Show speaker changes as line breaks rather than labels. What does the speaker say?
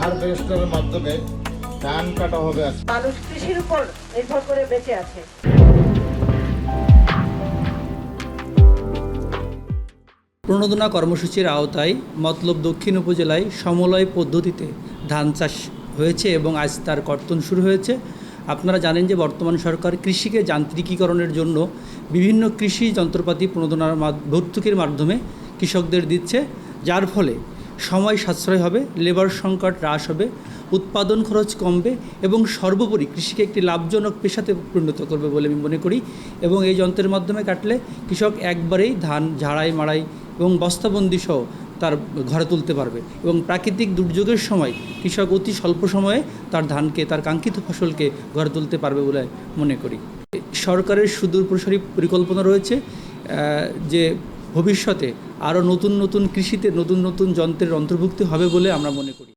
হারভেস্টারের মাধ্যমে ধান কাটা হবে
মানুষ কৃষির উপর নির্ভর করে বেঁচে আছে।
প্রণোদনা কর্মসূচির আওতায় মতলব দক্ষিণ উপজেলায় সমলয় পদ্ধতিতে ধান চাষ হয়েছে এবং আজ তার কর্তন শুরু হয়েছে। আপনারা জানেন যে বর্তমান সরকার কৃষিকে যান্ত্রিকীকরণের জন্য বিভিন্ন কৃষি যন্ত্রপাতি প্রণোদনার ভর্তুকির মাধ্যমে কৃষকদের দিচ্ছে, যার ফলে সময় সাশ্রয় হবে লেবার সংকট হ্রাস হবে, উৎপাদন খরচ কমবে এবং সর্বোপরি কৃষিকে একটি লাভজনক পেশাতে পরিণত করবে বলে আমি মনে করি এবং এই যন্ত্রের মাধ্যমে কাটলে কৃষক একবারেই ধান ঝাড়াই, মাড়াই এবং বস্তাবন্দি সহ তার ঘরে তুলতে পারবে এবং প্রাকৃতিক দুর্যোগের সময় কৃষক অতি স্বল্প সময়ে তার ধানকে, তার কাঙ্ক্ষিত ফসলকে ঘরে তুলতে পারবে বলে মনে করি। সরকারের সুদূর প্রসারী পরিকল্পনা রয়েছে যে ভবিষ্যতে আরও নতুন নতুন কৃষিতে নতুন নতুন যন্ত্রের অন্তর্ভুক্তি হবে বলে আমরা মনে করি।